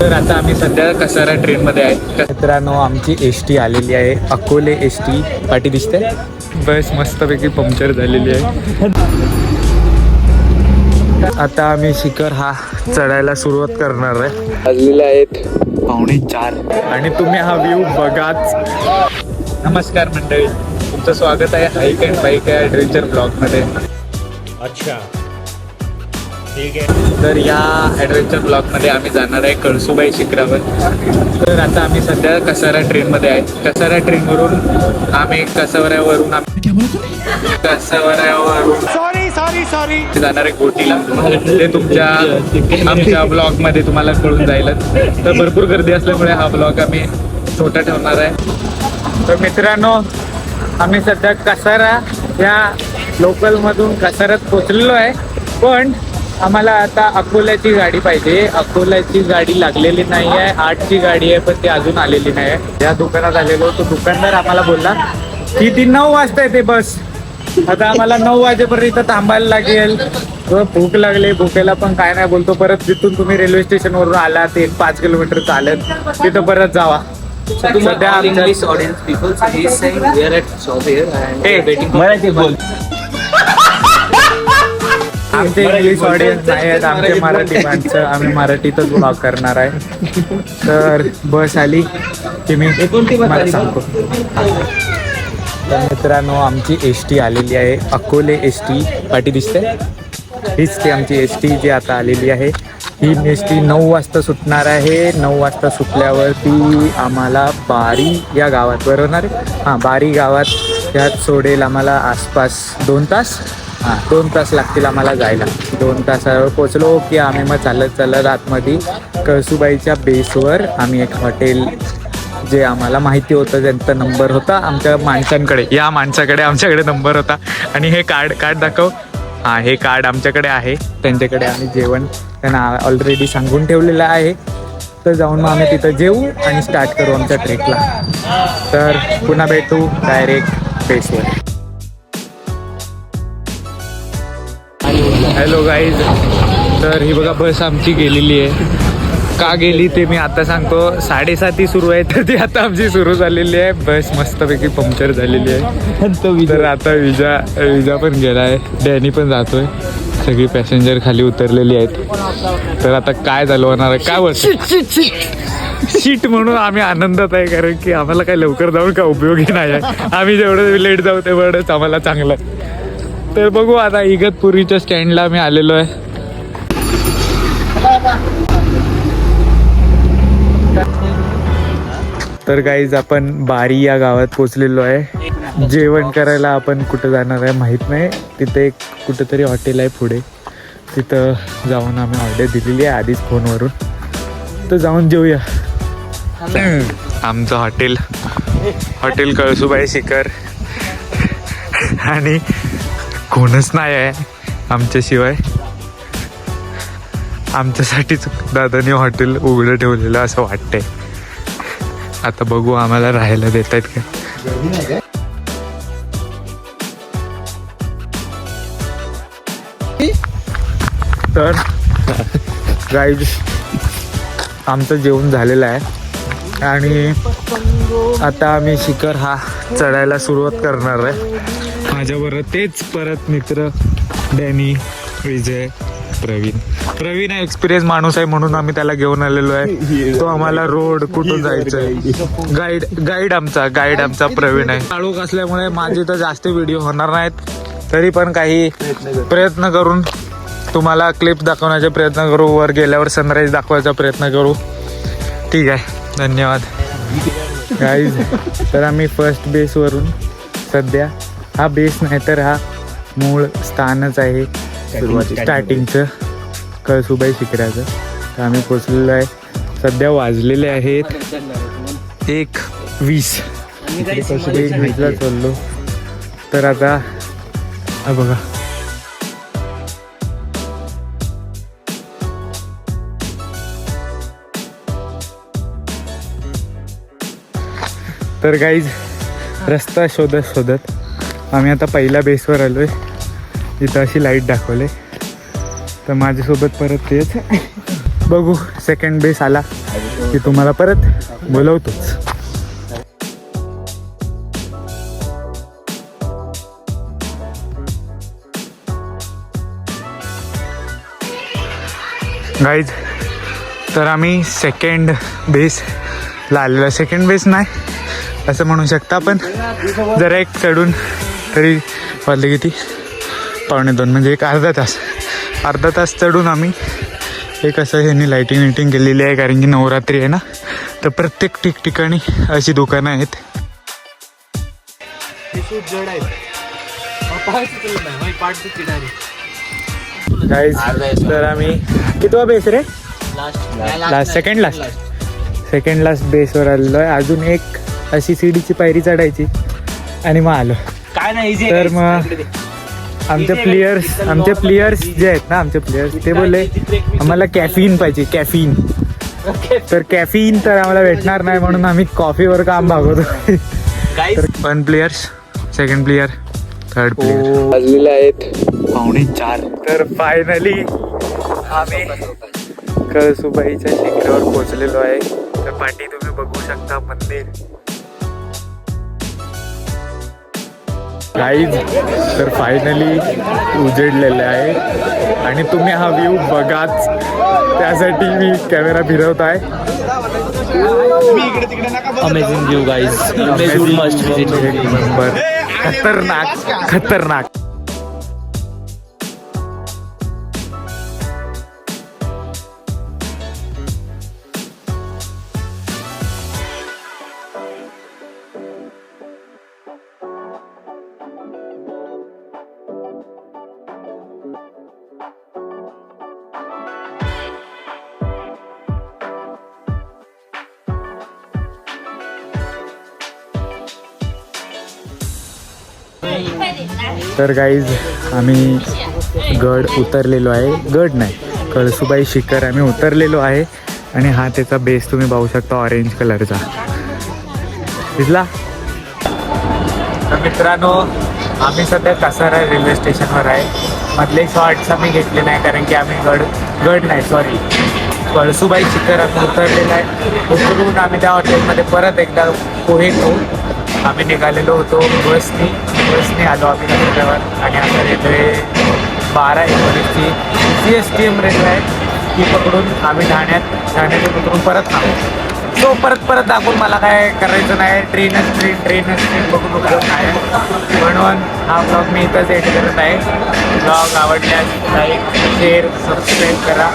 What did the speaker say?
तर आता आम्ही सध्या कसारा ट्रेनमध्ये आहे. मित्रांनो आमची एस टी आलेली आहे. अकोले एस टी पाठी दिसते? बस मस्तपैकी पंक्चर झालेली आहे. आता आम्ही शिखर हा चढायला सुरुवात करणार आहे. वाजलेले आहेत पावणे चार. आणि तुम्ही हा व्ह्यू बघाच. नमस्कार मंडळी. तुमचं स्वागत आहे हाईक अँड बाईक ॲडव्हेंचर ब्लॉगमध्ये अच्छा. ठीक आहे. तर या ॲडव्हेंचर ब्लॉकमध्ये आम्ही जाणार आहे कळसुबाई शिखरावर. तर आता आम्ही सध्या कसारा ट्रेनमध्ये आहे. कसारा ट्रेनवरून आम्ही कसावऱ्यावरून आम्ही कसावऱ्यावरून सॉरी सॉरी सॉरी जाणार आहे गोटीला. ते तुमच्या आमच्या ब्लॉगमध्ये तुम्हाला कळून जाईलच तर भरपूर गर्दी असल्यामुळे हा ब्लॉग आम्ही छोटा ठेवणार आहे. तर मित्रांनो आम्ही सध्या कसारा या लोकलमधून कसाऱ्यात पोचलेलो आहे. पण आम्हाला आता अकोल्याची गाडी पाहिजे. अकोल्याची गाडी लागलेली नाही आहे. आठची गाडी आहे पण ती अजून आलेली नाही आहे. या दुकानात आलेलो तो दुकानदार आम्हाला बोलला की ती नऊ वाजता येते बस. आता आम्हाला नऊ वाजेपर्यंत इथं थांबायला लागेल. भूक लागली. भुकेला पण काय नाही बोलतो. परत तिथून तुम्ही रेल्वे स्टेशन वरून आला ते एक पाच किलोमीटर चालत तिथं परत जावा. सध्या आमच्या- audience people. So आमचे इंग्लिश ऑडियन्स नाही आहेत. आमचे मराठी माणसं आम्ही मराठीतच ब्लॉग करणार आहे. तर बस आली की मी मला सांगतो. तर मित्रांनो आमची एस टी आलेली आहे. अकोले एस टी पाठी दिसते? हीच ती आमची एस टी जी आता आलेली आहे. ही एस टी नऊ वाजता सुटणार आहे. नऊ वाजता सुटल्यावर ती आम्हाला बारी या गावात बरोबर हां बारी गावात ह्यात सोडेल आम्हाला आसपास दोन तास. दोन तास लागतील आम्हाला जायला. दोन तासावर पोचलो की आम्ही मग चालत चालत आतमध्ये कळसुबाईच्या बेसवर आम्ही एक हॉटेल जे आम्हाला माहिती होतं त्यांचा नंबर होता आमच्या माणसांकडे. या माणसाकडे आमच्याकडे नंबर होता. आणि हे कार्ड कार्ड दाखव. हां हे कार्ड आमच्याकडे आहे. त्यांच्याकडे आम्ही जेवण त्यांना ऑलरेडी सांगून ठेवलेलं आहे. तर जाऊन मग आम्ही तिथं जेवू आणि स्टार्ट करू आमच्या ट्रेकला तर पुन्हा भेटू डायरेक्ट बेसवर हॅलो गाईज तर ही बघा बस आमची गेलेली आहे. का गेली ते मी आता सांगतो. साडेसाती सुरू आहे तर ती आता आमची सुरू झालेली आहे. बस मस्तपैकी पंक्चर झालेली आहे. तर आता विजा विजा पण गेला आहे. डॅनी पण जातोय. सगळी पॅसेंजर खाली उतरलेली आहेत. तर आता काय झालं होणार आहे? काय बोलतो सीट म्हणून आम्ही आनंदात आहे कारण की आम्हाला काही लवकर जाऊन का उपयोगी नाही आहे. आम्ही जेवढं लेट जाऊ तेवढंच आम्हाला चांगलं आहे. तर बघू आता इगतपुरीच्या स्टँडला मी आलेलो आहे. तर काहीच आपण बारी या गावात पोचलेलो आहे. जेवण करायला आपण कुठं जाणार आहे माहीत नाही. तिथे एक कुठंतरी हॉटेल आहे पुढे. तिथं जाऊन आम्ही ऑर्डर दिलेली आहे आधीच फोनवरून. तर जाऊन जेऊया. आमचं हॉटेल. हॉटेल कळसुबाई शिखर. आणि कोणच नाही आहे आमच्याशिवाय. आमच्यासाठीच दादाने हॉटेल उघडं ठेवलेलं असं वाटतंय. आता बघू आम्हाला राहायला देत आहेत का? तर गाईड आमचं जेवण झालेलं आहे. आणि आता आम्ही शिखर हा चढायला सुरुवात करणार आहे. माझ्याबरोबर तेच परत मित्र डॅनी विजय प्रवीण. प्रवीण हा एक्सपिरियन्स माणूस आहे म्हणून आम्ही त्याला घेऊन आलेलो आहे. तो आम्हाला रोड कुठून जायचंय? गाईड गाईड आमचा गाईड आमचा प्रवीण आहे. काळोख असल्यामुळे माझे तर जास्त व्हिडिओ होणार नाहीत. तरी पण काही प्रयत्न करून तुम्हाला क्लिप दाखवण्याचा प्रयत्न करू. वर गेल्यावर सनराईज दाखवायचा प्रयत्न करू. ठीक आहे. धन्यवाद. गाईज तर आम्ही फर्स्ट बेसवरून सध्या हा बेस नाही तर हा मूळ स्थानच आहे स्टार्टिंगचं कळसुबाई शिखराचं. तर आम्ही पोचलेलो आहे. सध्या वाजलेले आहेत एक वीस. एक वीसला चाललो. तर आता हा बघा. तर गाईज रस्ता शोधत शोधत आम्ही आता पहिल्या बेसवर आलो आहे इथं अशी लाइट दाखवले. तर माझ्यासोबत परत तेच. बघू सेकंड बेस आला की तुम्हाला परत बोलवतोच. गाईज तर आम्ही सेकंड बेसला आलेलो. सेकंड बेस नाही असं म्हणू शकता पण जरा एक चढून तरी वाजले किती? पावणे दोन म्हणजे एक अर्धा तास. अर्धा तास चढून आम्ही एक असं ह्यांनी लाईटिंग विटिंग केलेली आहे कारण की नवरात्री आहे ना? तर प्रत्येक ठिकठिकाणी अशी दुकानं आहेत. गाईज तर आम्ही कितवा बेस रे? Last second last second last बेसवर आलेलो आहे. अजून एक अशी सीडीची पायरी चढायची. आणि मग आलो. काय नाही तर मग आमचे प्लेयर्स आमचे प्लेयर्स जे आहेत ना आमचे प्लेयर्स ते बोलले आम्हाला कॅफिन पाहिजे कॅफिन तर कॅफिन तर आम्हाला भेटणार नाही म्हणून आम्ही कॉफीवर काम भागवतो. तर one players second player third player वाजलेले आहेत. पावणे चार. तर फायनली आम्ही कळसुबाईच्या शिखरावर पोहोचलेलो आहे. तर पाठी तुम्ही बघू शकता मंदिर. गाईज तर फायनली उजेडलेले आहे आणि तुम्ही हा व्ह्यू बघाच. त्यासाठी मी कॅमेरा फिरवत आहे. अमेझिंग व्ह्यू गाईज मस्ट खतरनाक खतरनाक. तर गाईज आम्ही गड उतरलेलो आहे. गड नाही कळसुबाई शिखर आम्ही उतरलेलो आहे. आणि हा त्याचा बेस तुम्ही पाहू शकता ऑरेंज कलरचा दिसला? तर मित्रांनो आम्ही सध्या कसारा रेल्वे स्टेशनवर आहे. मधले शॉर्ट्स आम्ही घेतले नाही कारण की आम्ही गड गड नाही सॉरी कळसुबाई शिखर आम्ही उतरलेलं आहे. उतरून आम्ही त्या हॉटेलमध्ये परत एकदा पोहे खाऊन आम्ही निघालेलो होतो बसनी. बसने आलो आम्ही रस्त्यावर आणि आता रेल्वे बारा एकोणीसची C S T M railway आहे. ती पकडून आम्ही ठाण्यात ठाण्यातून उतरून परत आलो. सो परत परत दाखवून मला काय करायचं नाही. ट्रेनच ट्रेन ट्रेनच ट्रेन बघून उपयोग नाही. म्हणून हा ब्लॉग मी इथंच एड करत आहे. ब्लॉग आवडल्यास लाईक शेअर सबस्क्राईब करा.